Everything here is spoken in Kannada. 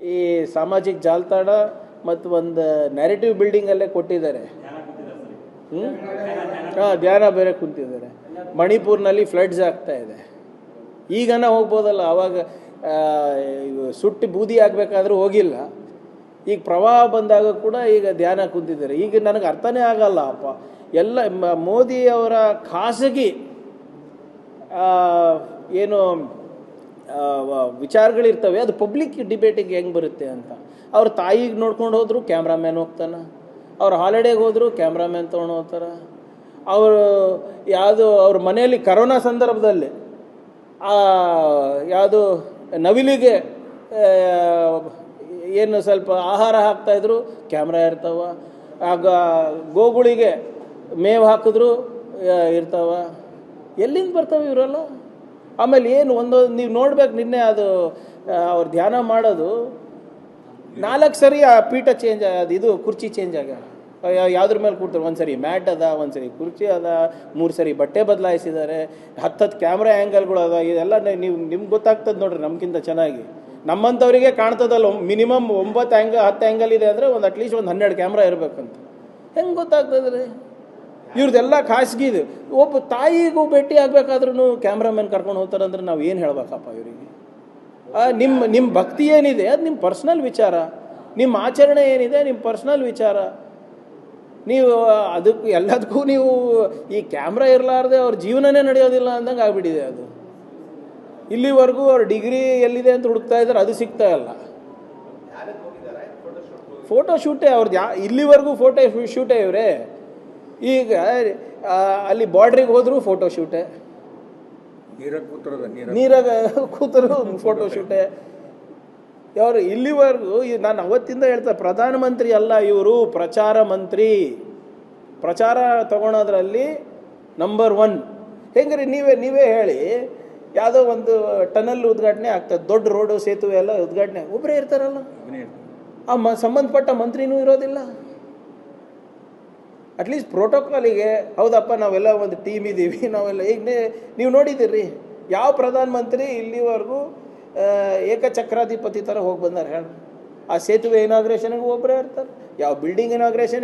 ಈ ಸಾಮಾಜಿಕ ಜಾಲತಾಣ ಮತ್ತು ಒಂದು ನ್ಯಾರೇಟಿವ್ ಬಿಲ್ಡಿಂಗಲ್ಲೇ ಕೊಟ್ಟಿದ್ದಾರೆ. ಹ್ಞೂ ಹಾಂ, ಧ್ಯಾನ ಬೇರೆ ಕುಂತಿದ್ದಾರೆ. ಮಣಿಪುರ್ನಲ್ಲಿ ಫ್ಲಡ್ಸ್ ಆಗ್ತಾ ಇದೆ. ಈಗನ ಹೋಗ್ಬೋದಲ್ಲ, ಅವಾಗ ಸುಟ್ಟಿ ಬೂದಿ ಆಗಬೇಕಾದ್ರೂ ಹೋಗಿಲ್ಲ. ಈಗ ಪ್ರವಾಹ ಬಂದಾಗ ಕೂಡ ಈಗ ಧ್ಯಾನ ಕುಂತಿದ್ದಾರೆ. ಈಗ ನನಗೆ ಅರ್ಥನೇ ಆಗಲ್ಲ, ಅಪ್ಪ. ಎಲ್ಲ ಮೋದಿಯವರ ಖಾಸಗಿ ಏನು ವಿಚಾರಗಳಿರ್ತವೆ, ಅದು ಪಬ್ಲಿಕ್ ಡಿಬೇಟಿಗೆ ಹೆಂಗೆ ಬರುತ್ತೆ ಅಂತ. ಅವ್ರ ತಾಯಿಗೆ ನೋಡ್ಕೊಂಡು ಹೋದ್ರು ಕ್ಯಾಮ್ರಾಮ್ಯಾನ್ ಹೋಗ್ತಾನೆ. ಅವ್ರ ಹಾಲಿಡೇಗೆ ಹೋದ್ರು ಕ್ಯಾಮ್ರಾಮ್ಯಾನ್ ತೊಗೊಂಡು ಹೋಗ್ತಾರೆ. ಅವರು ಯಾವುದು, ಅವ್ರ ಮನೆಯಲ್ಲಿ ಕರೋನಾ ಸಂದರ್ಭದಲ್ಲಿ ಯಾವುದು ನವಿಲಿಗೆ ಏನು ಸ್ವಲ್ಪ ಆಹಾರ ಹಾಕ್ತಾಯಿದ್ರು ಕ್ಯಾಮ್ರಾ ಇರ್ತಾವ. ಆಗ ಗೋಗುಳಿಗೆ ಮೇವು ಹಾಕಿದ್ರು ಇರ್ತಾವ. ಎಲ್ಲಿಂದ ಬರ್ತಾವೆ ಇವರೆಲ್ಲ? ಆಮೇಲೆ ಏನು ಒಂದೊಂದು ನೀವು ನೋಡ್ಬೇಕು ನಿನ್ನೆ ಅದು ಅವ್ರು ಧ್ಯಾನ ಮಾಡೋದು. ನಾಲ್ಕು ಸರಿ ಆ ಪೀಠ ಚೇಂಜ್ ಅದು ಇದು ಕುರ್ಚಿ ಚೇಂಜ್ ಯಾ- ಯಾವ್ದ್ರ ಮೇಲೆ ಕೂಡ್ತಾರೆ? ಒಂದು ಸರಿ ಮ್ಯಾಟ್ ಅದ, ಒಂದು ಸರಿ ಕುರ್ಚಿ ಅದ, ಮೂರು ಸರಿ ಬಟ್ಟೆ ಬದಲಾಯಿಸಿದ್ದಾರೆ ಹತ್ತತ್ತು ಕ್ಯಾಮ್ರಾ ಆ್ಯಂಗಲ್ಗಳು ಅದ, ಇದೆಲ್ಲ ನೀವು, ನಿಮ್ಗೆ ಗೊತ್ತಾಗ್ತದೆ ನೋಡ್ರಿ ನಮ್ಗಿಂತ ಚೆನ್ನಾಗಿ. ನಮ್ಮಂಥವರಿಗೆ ಕಾಣ್ತದಲ್ಲ ಮಿನಿಮಮ್ ಒಂಬತ್ತು ಆ್ಯಂಗಲ್ ಹತ್ತು ಆ್ಯಂಗಲ್ ಇದೆ ಅಂದರೆ ಒಂದು ಅಟ್ಲೀಸ್ಟ್ ಒಂದು ಹನ್ನೆರಡು ಕ್ಯಾಮ್ರಾ ಇರಬೇಕಂತ. ಹೆಂಗೆ ಗೊತ್ತಾಗ್ತದೆ ರೀ ಇವ್ರದ್ದೆಲ್ಲ ಖಾಸಗಿ ಇದು. ಒಬ್ಬ ತಾಯಿಗೂ ಭೇಟಿ ಆಗಬೇಕಾದ್ರೂ ಕ್ಯಾಮ್ರಾಮನ್ ಕರ್ಕೊಂಡು ಹೋಗ್ತಾರಂದ್ರೆ ನಾವು ಏನು ಹೇಳ್ಬೇಕಪ್ಪ ಇವರಿಗೆ? ನಿಮ್ಮ ನಿಮ್ಮ ಭಕ್ತಿ ಏನಿದೆ? ಅದು ನಿಮ್ಮ ಪರ್ಸ್ನಲ್ ವಿಚಾರ. ನಿಮ್ಮ ಆಚರಣೆ ಏನಿದೆ? ನಿಮ್ಮ ಪರ್ಸ್ನಲ್ ವಿಚಾರ. ನೀವು ಅದಕ್ಕೂ ಎಲ್ಲದಕ್ಕೂ ನೀವು ಈ ಕ್ಯಾಮ್ರಾ ಇರಲಾರ್ದೆ ಅವ್ರ ಜೀವನನೇ ನಡೆಯೋದಿಲ್ಲ ಅಂದಂಗೆ ಆಗ್ಬಿಟ್ಟಿದೆ ಅದು. ಇಲ್ಲಿವರೆಗೂ ಅವ್ರ ಡಿಗ್ರಿ ಎಲ್ಲಿದೆ ಅಂತ ಹುಡುಕ್ತಾ ಇದ್ದಾರೆ ಅದು ಸಿಗ್ತಾ ಇಲ್ಲ. ಫೋಟೋ ಶೂಟೇ ಅವ್ರದ್ದು ಯಾ ಇಲ್ಲಿವರೆಗೂ ಫೋಟೋ ಶೂಟೇ ಇವರೇ? ಈಗ ಅಲ್ಲಿ ಬಾರ್ಡ್ರಿಗೆ ಹೋದ್ರು ಫೋಟೋ ಶೂಟೇ ನೀರಾಗ ನೀರ ನೀರಾಗ ಕೂತರು ಫೋಟೋ ಶೂಟೇ ಅವರು ಇಲ್ಲಿವರೆಗೂ ನಾನು ಅವತ್ತಿಂದ ಹೇಳ್ತಾ ಪ್ರಧಾನಮಂತ್ರಿ ಅಲ್ಲ ಇವರು ಪ್ರಚಾರ ಮಂತ್ರಿ. ಪ್ರಚಾರ ತಗೊಳೋದ್ರಲ್ಲಿ ನಂಬರ್ ಒನ್ ಹೆಂಗ್ರಿ ನೀವೇ ನೀವೇ ಹೇಳಿ ಯಾವುದೋ ಒಂದು ಟನಲ್ ಉದ್ಘಾಟನೆ ಆಗ್ತದೆ ದೊಡ್ಡ ರೋಡು ಸೇತುವೆ ಎಲ್ಲ ಉದ್ಘಾಟನೆ ಒಬ್ಬರೇ ಇರ್ತಾರಲ್ಲ. ಆ ಮ ಸಂಬಂಧಪಟ್ಟ ಮಂತ್ರಿನೂ ಇರೋದಿಲ್ಲ. ಅಟ್ಲೀಸ್ಟ್ ಪ್ರೋಟೋಕಾಲಿಗೆ ಹೌದಪ್ಪ, ನಾವೆಲ್ಲ ಒಂದು ಟೀಮ್ ಇದ್ದೀವಿ, ನಾವೆಲ್ಲ ಈಗ ನೀವು ನೋಡಿದ್ದೀರಿ, ಯಾವ ಪ್ರಧಾನಮಂತ್ರಿ ಇಲ್ಲಿವರೆಗೂ ಏಕಚಕ್ರಾಧಿಪತಿ ಥರ ಹೋಗಿ ಬಂದಾರೆ ಹೇಳಿ. ಆ ಸೇತುವೆ ಇನಾಗ್ರೇಷನ್ಗೆ ಒಬ್ಬರೇ ಇರ್ತಾರೆ, ಯಾವ ಬಿಲ್ಡಿಂಗ್ ಇನಾಗ್ರೇಷನ್